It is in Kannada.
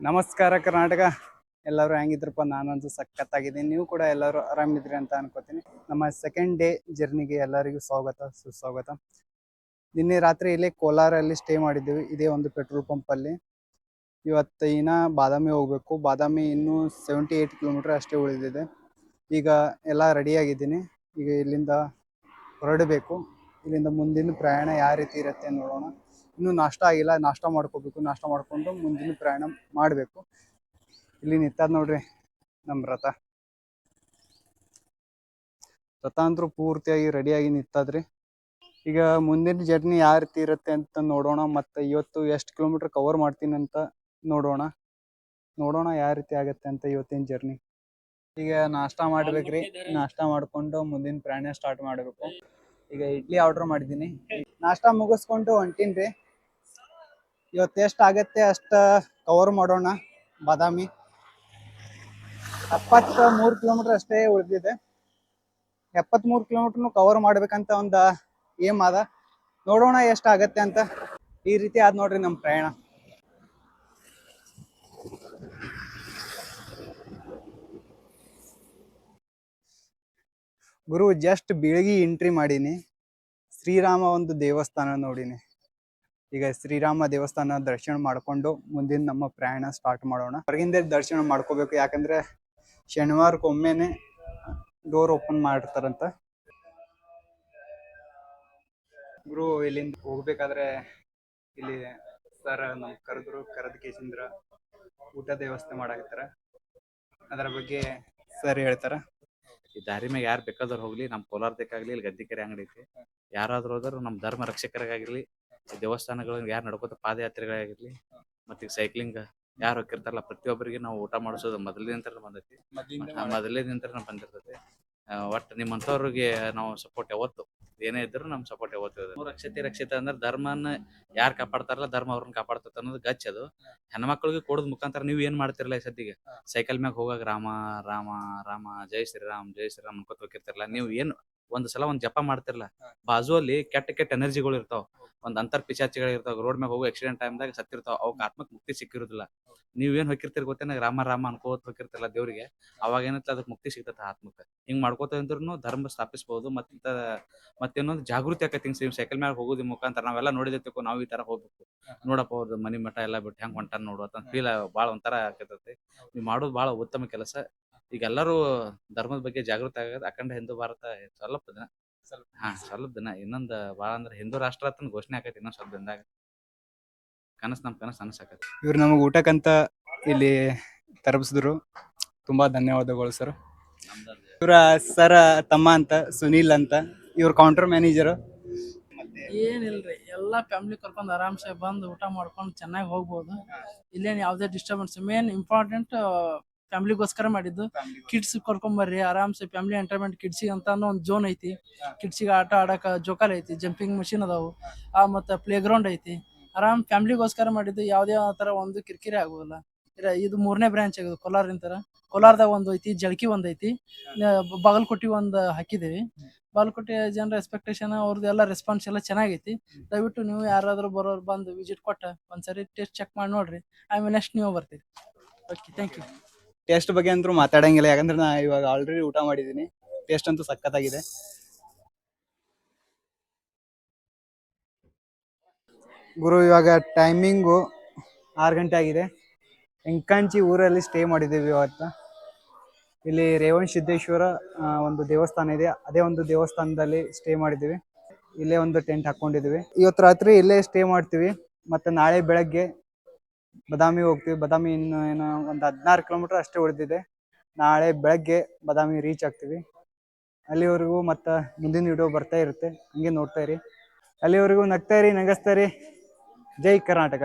ನಮಸ್ಕಾರ ಕರ್ನಾಟಕ. ಎಲ್ಲರೂ ಹೆಂಗಿದ್ರಪ್ಪ? ನಾನಂತೂ ಸಖತ್ತಾಗಿದ್ದೀನಿ. ನೀವು ಕೂಡ ಎಲ್ಲರೂ ಆರಾಮಿದ್ರಿ ಅಂತ ಅನ್ಕೋತೀನಿ. ನಮ್ಮ ಸೆಕೆಂಡ್ ಡೇ ಜರ್ನಿಗೆ ಎಲ್ಲರಿಗೂ ಸ್ವಾಗತ, ಸುಸ್ವಾಗತ. ನಿನ್ನೆ ರಾತ್ರಿ ಇಲ್ಲೇ ಕೋಲಾರಲ್ಲಿ ಸ್ಟೇ ಮಾಡಿದ್ದೀವಿ ಇದೇ ಒಂದು ಪೆಟ್ರೋಲ್ ಪಂಪಲ್ಲಿ ಇವತ್ತು ಇನ್ನ ಬಾದಾಮಿ ಹೋಗ್ಬೇಕು. ಬಾದಾಮಿ ಇನ್ನೂ ಸೆವೆಂಟಿ ಏಯ್ಟ್ ಕಿಲೋಮೀಟರ್ ಅಷ್ಟೇ ಉಳಿದಿದೆ. ಈಗ ಎಲ್ಲ ರೆಡಿಯಾಗಿದ್ದೀನಿ ಈಗ ಇಲ್ಲಿಂದ ಹೊರಡಬೇಕು. ಇಲ್ಲಿಂದ ಮುಂದಿನ ಪ್ರಯಾಣ ಯಾವ ರೀತಿ ಇರುತ್ತೆ ನೋಡೋಣ. ಇನ್ನೂ ನಾಷ್ಟ ಆಗಿಲ್ಲ, ನಾಷ್ಟ ಮಾಡ್ಕೋಬೇಕು, ನಾಷ್ಟ ಮಾಡ್ಕೊಂಡು ಮುಂದಿನ ಪ್ರಯಾಣ ಮಾಡಬೇಕು. ಇಲ್ಲಿ ನಿಂತದ ನೋಡ್ರಿ ನಮ್ಮ ರಥ. ರಥ ಅಂತೂ ಪೂರ್ತಿಯಾಗಿ ರೆಡಿಯಾಗಿ ನಿಂತದ್ರಿ. ಈಗ ಮುಂದಿನ ಜರ್ನಿ ಯಾವ ರೀತಿ ಇರುತ್ತೆ ಅಂತ ನೋಡೋಣ, ಮತ್ತೆ ಇವತ್ತು ಎಷ್ಟು ಕಿಲೋಮೀಟರ್ ಕವರ್ ಮಾಡ್ತೀನಿ ಅಂತ ನೋಡೋಣ. ನೋಡೋಣ ಯಾವ ರೀತಿ ಆಗತ್ತೆ ಅಂತ ಇವತ್ತಿನ ಜರ್ನಿ ಈಗ ನಾಷ್ಟ ಮಾಡ್ಬೇಕ್ರಿ. ನಾಷ್ಟ ಮಾಡ್ಕೊಂಡು ಮುಂದಿನ ಪ್ರಯಾಣ ಸ್ಟಾರ್ಟ್ ಮಾಡಬೇಕು. ಈಗ ಇಡ್ಲಿ ಆರ್ಡರ್ ಮಾಡಿದ್ದೀನಿ. ನಾಷ್ಟ ಮುಗಿಸ್ಕೊಂಡು ಹೊಂಟೀನ್ರಿ. ಇವತ್ತು ಎಷ್ಟು ಆಗತ್ತೆ ಅಷ್ಟ ಕವರ್ ಮಾಡೋಣ, ಬಾದಾಮಿ. ಎಪ್ಪತ್ತ ಮೂರು ಕಿಲೋಮೀಟರ್ ಅಷ್ಟೇ ಉಳಿದಿದೆ. ಎಪ್ಪತ್ಮೂರು ಕಿಲೋಮೀಟರ್ನು ಕವರ್ ಮಾಡ್ಬೇಕಂತ ಒಂದು ಏಮ್ ಅದ. ನೋಡೋಣ ಎಷ್ಟು ಆಗತ್ತೆ ಅಂತ. ಈ ರೀತಿ ಆದ ನೋಡ್ರಿ ನಮ್ಮ ಪ್ರಯಾಣ. ಗುರು ಜಸ್ಟ್ ಬೀಳಗಿ ಎಂಟ್ರಿ ಮಾಡೀನಿ. ಶ್ರೀರಾಮ ಒಂದು ದೇವಸ್ಥಾನ ನೋಡಿನಿ. ಈಗ ಶ್ರೀರಾಮ ದೇವಸ್ಥಾನ ದರ್ಶನ ಮಾಡ್ಕೊಂಡು ಮುಂದಿನ ನಮ್ಮ ಪ್ರಯಾಣ ಸ್ಟಾರ್ಟ್ ಮಾಡೋಣ. ಹೊರಗಿಂದ ದರ್ಶನ ಮಾಡ್ಕೋಬೇಕು, ಯಾಕಂದ್ರೆ ಶನಿವಾರಕ್ಕೊಮ್ಮೆನೆ ಡೋರ್ ಓಪನ್ ಮಾಡಿರ್ತಾರಂತ. ಗುರು, ಇಲ್ಲಿಂದ ಹೋಗ್ಬೇಕಾದ್ರೆ ಇಲ್ಲಿ ಸರ್ ನಮ್ ಕರೆದ್ರು, ಕರೆದ ಕೇಸಿಂದ್ರ ಊಟದ ವ್ಯವಸ್ಥೆ ಮಾಡಾಕತ್ತಾರ. ಅದರ ಬಗ್ಗೆ ಸರ್ ಹೇಳ್ತಾರ. ಈ ದಾರಿ ಮ್ಯಾಗ ಯಾರು ಬೇಕಾದ್ರೂ ಹೋಗ್ಲಿ ನಮ್ಮ ಕೋಲಾರದಕ್ಕಾಗ್ಲಿ, ಇಲ್ಲಿ ಗದ್ದಿಕೆರೆ ಅಂಗಡಿ ಐತಿ. ಯಾರಾದ್ರೂ ಹೋದ್ರು ನಮ್ಮ ಧರ್ಮ ರಕ್ಷಕರಿಗಾಗಿರ್ಲಿ ದೇವಸ್ಥಾನಗಳು ಯಾರು ನಡ್ಕೋತ ಪಾದಯಾತ್ರೆಗಳಾಗಿರ್ಲಿ ಮತ್ತೆ ಈಗ ಸೈಕ್ಲಿಂಗ್ ಯಾರು ಹೋಗಿರ್ತಾರಲ್ಲ ಪ್ರತಿಯೊಬ್ಬರಿಗೆ ನಾವು ಊಟ ಮಾಡಿಸೋದು ಮೊದಲಿನಿಂದ ಬಂದೈತಿ. ಮೊದಲಿನಿಂದ ಬಂದಿರ್ತೈತಿ. ಒಟ್ಟು ನಿಮ್ಮಂಥವ್ರಿಗೆ ನಾವು ಸಪೋರ್ಟ್ ಯಾವತ್ತು ಏನೇ ಇದ್ರು ನಮ್ ಸಪೋರ್ಟ್ ಯಾವತ್ತು ರಕ್ಷತೆ ರಕ್ಷಿತ ಅಂದ್ರೆ ಧರ್ಮನ ಯಾರು ಕಾಪಾಡ್ತಾರಲ್ಲ ಧರ್ಮ ಅವ್ರನ್ನ ಕಾಪಾಡ್ತೈತೆ ಅನ್ನೋದು ಗಚ್ಚ ಅದು. ಹೆಣ್ಮಕ್ಳಿಗೆ ಕೊಡೋದ್ ಮುಖಾಂತರ ನೀವು ಏನ್ ಮಾಡ್ತಿರಲ್ಲ ಈ ಸದ್ಯಗೆ ಸೈಕಲ್ ಮ್ಯಾಗ ಹೋಗಾಗ ರಾಮ ರಾಮ ರಾಮ ಜೈ ಶ್ರೀರಾಮ್ ಜೈ ಶ್ರೀರಾಮ್ ಅನ್ಕೋತ ಹೋಗಿರ್ತಿರಲ್ಲ ನೀವು ಏನು ಒಂದ್ ಸಲ ಒಂದ್ ಜಪ ಮಾಡ್ತಿರಲ್ಲ ಬಾಜು ಅಲ್ಲಿ ಕೆಟ್ಟ ಕೆಟ್ಟ ಎನರ್ಜಿಗಳು ಇರ್ತಾವ. ಒಂದ್ ಅಂತರ್ ಪಿಶಾಚಿಗಳಿರ್ತಾವ ರೋಡ್ ಮ್ಯಾಗ ಹೋಗು ಆಕ್ಸಿಡೆಂಟ್ ಟೈಮ್ದಾಗ ಸತ್ತಿರ್ತಾವ ಅವಕ್ಕೆ ಆತ್ಮಕ್ ಮುಕ್ತಿ ಸಿಕ್ಕಿರೋದಿಲ್ಲ. ನೀವ್ ಏನ್ ಹೋಗಿರ್ತೀರಿ ಗೊತ್ತೇನ? ರಾಮ ರಾಮ ಅನ್ಕೋತ ಹೋಗಿರ್ತಿರಲ್ಲ ದೇವ್ರಿಗೆ. ಅವಾಗ ಏನೈತೆ ಅದಕ್ಕೆ ಮುಕ್ತಿ ಸಿಗ್ತೈತೆ ಆತ್ಮಕ್ಕೆ ಹಿಂಗ್ ಮಾಡ್ಕೋತ ಅಂದ್ರೂ ಧರ್ಮ ಸ್ಥಾಪಿಸಬಹುದು ಮತ್ತ ಮತ್ತೇನೊಂದು ಜಾಗೃತಿ ಆಕೈತಿ ಹಿಂಗ್ ಸೈಕಲ್ ಮ್ಯಾಗ ಹೋಗೋದ್ ಮುಖಾಂತರ ನಾವೆಲ್ಲ ನೋಡಿದೈತಿಕೋ ನಾವು ಈ ತರ ಹೋಗ್ಬೇಕು. ನೋಡಪ್ಪ ಅವ್ರದ್ದು ಮನಿ ಮಠ ಎಲ್ಲ ಬಿಟ್ಟು ಹೆಂಗ್ ಹೊಂಟಾನ ನೋಡು ಅಂತ ಫೀಲ್ ಭಾಳ ಒಂಥರ ಆಕೈತೈತಿ. ನೀವು ಮಾಡೋದು ಭಾಳ ಉತ್ತಮ ಕೆಲಸ. ಈಗ ಎಲ್ಲರೂ ಧರ್ಮದ ಬಗ್ಗೆ ಜಾಗೃತಿ ಆಗೋದು ಅಖಂಡ ಹಿಂದೂ ಭಾರತ ಸ್ವಲ್ಪ ದಿನ ಹಾ ಸ್ವಲ್ಪ ದಿನ. ಇನ್ನೊಂದ್ ಭಾಳ ಅಂದ್ರೆ ಹಿಂದೂ ರಾಷ್ಟ್ರ ಅಂತ ಘೋಷಣೆ ಆಕೈತಿ ಇನ್ನೊಂದ್ ಸ್ವಲ್ಪ ದಿನದಾಗ. ಕನಸ್ ನಮ್ ಕನಸ್ ಅನಸಾಕತಿ ಇವ್ರು ನಮಗೆ ಊಟಕ್ಕಂತ ಇಲ್ಲಿ ತರಪಿಸಿದ್ರು ತುಂಬಾ ಧನ್ಯವಾದಗಳು ಸರ್ ಇವರ ಸರ ತಮ್ಮ ಅಂತ ಸುನೀಲ್ ಅಂತ ಇವ್ರ ಕೌಂಟರ್ ಮ್ಯಾನೇಜರ್ ಏನಿಲ್ರಿ ಎಲ್ಲಾ ಫ್ಯಾಮಿಲಿ ಕರ್ಕೊಂಡ್ ಆರಾಮ್ಸೆ ಬಂದು ಊಟ ಮಾಡ್ಕೊಂಡು ಚೆನ್ನಾಗಿ ಹೋಗ್ಬೋದು. ಇಲ್ಲೇನ್ ಯಾವ್ದೇ ಡಿಸ್ಟರ್ಬೆನ್ಸ್ ಮೇನ್ ಇಂಪಾರ್ಟೆಂಟ್ ಫ್ಯಾಮಿಲಿಗೋಸ್ಕರ ಮಾಡಿದ್ದು. ಕಿಡ್ಸ್ ಕರ್ಕೊಂಡ್ ಬರ್ರಿ ಆರಾಮ್ಸೆ ಫ್ಯಾಮಿಲಿ ಎಂಟರ್ಟೈನ್ಮೆಂಟ್ ಕಿಡ್ಸಿ ಅಂತ ಒಂದು ಜೋನ್ ಐತಿ. ಕಿಡ್ಸಿಗೆ ಆಟ ಆಡಕ ಜೋಕಾಲಿ ಐತಿ ಜಂಪಿಂಗ್ ಮಷಿನ್ ಅದಾವು. ಆ ಮತ್ತೆ ಪ್ಲೇ ಗ್ರೌಂಡ್ ಐತಿ. ಆರಾಮ್ ಫ್ಯಾಮಿಲಿಗೋಸ್ಕರ ಮಾಡಿದ್ದು ಯಾವ್ದೇ ತರ ಒಂದು ಕಿರಿಕಿರಿ ಆಗುದಿಲ್ಲ. ಇದು ಮೂರನೇ ಬ್ರಾಂಚ್ ಆಗಿದೆ ಕೋಲಾರ ನಿಂತರ ಕೋಲಾರದಾಗ ಒಂದು ಐತಿ ಜಳಕಿ ಒಂದ್ ಐತಿ. ಬಾಗಲಕೋಟಿ ಒಂದ್ ಹಾಕಿದೀವಿ ಬಾಗಲಕೋಟೆ ಜನರ ಎಕ್ಸ್ಪೆಕ್ಟೇಷನ್ ಅವ್ರದ್ದು ಎಲ್ಲ ರೆಸ್ಪಾನ್ಸ್ ಎಲ್ಲ ಚೆನ್ನಾಗೈತಿ. ದಯವಿಟ್ಟು ನೀವು ಯಾರಾದ್ರೂ ಬರೋರು ಬಂದು ವಿಸಿಟ್ ಕೊಟ್ಟ ಒಂದ್ಸರಿ ಟೇಸ್ಟ್ ಚೆಕ್ ಮಾಡಿ ನೋಡ್ರಿ. ಆಮೇಲೆ ನೆಕ್ಸ್ಟ್ ನೀವು ಬರ್ತೀರಿ. ಓಕೆ ಥ್ಯಾಂಕ್ ಯು ಟೇಸ್ಟ್ ಬಗ್ಗೆ ಅಂತೂ ಮಾತಾಡಂಗಿಲ್ಲ. ಯಾಕಂದ್ರೆ ನಾ ಇವಾಗ ಆಲ್ರೆಡಿ ಊಟ ಮಾಡಿದ್ದೀನಿ. ಟೇಸ್ಟ್ ಅಂತೂ ಸಖತ್ತಾಗಿದೆ. ಗುರು ಇವಾಗ ಟೈಮಿಂಗು ಆರು ಗಂಟೆ ಆಗಿದೆ. ಎಂಕಾಂಚಿ ಊರಲ್ಲಿ ಸ್ಟೇ ಮಾಡಿದ್ದೀವಿ ಇವತ್ತು. ಇಲ್ಲಿ ರೇವಣ ಸಿದ್ದೇಶ್ವರ ಒಂದು ದೇವಸ್ಥಾನ ಇದೆ. ಅದೇ ಒಂದು ದೇವಸ್ಥಾನದಲ್ಲಿ ಸ್ಟೇ ಮಾಡಿದ್ದೀವಿ. ಇಲ್ಲೇ ಒಂದು ಟೆಂಟ್ ಹಾಕೊಂಡಿದ್ದೀವಿ. ಇವತ್ತು ರಾತ್ರಿ ಇಲ್ಲೇ ಸ್ಟೇ ಮಾಡ್ತೀವಿ. ಮತ್ತೆ ನಾಳೆ ಬೆಳಗ್ಗೆ ಬದಾಮಿ ಹೋಗ್ತೀವಿ. ಬದಾಮಿ ಇನ್ನು ಏನೋ ಒಂದು ಹದಿನಾರು ಕಿಲೋಮೀಟರ್ ಅಷ್ಟೇ ಉಳಿದಿದೆ. ನಾಳೆ ಬೆಳಗ್ಗೆ ಬದಾಮಿ ರೀಚ್ ಆಗ್ತೀವಿ. ಅಲ್ಲಿವರೆಗೂ ಮತ್ತೆ ಮುಂದಿನ ವಿಡಿಯೋ ಬರ್ತಾ ಇರುತ್ತೆ. ಹಂಗೆ ನೋಡ್ತಾ ಇರಿ. ಅಲ್ಲಿವರೆಗೂ ನಗ್ತಾ ಇರಿ, ನಗಸ್ತಾ ಇರಿ. ಜೈ ಕರ್ನಾಟಕ.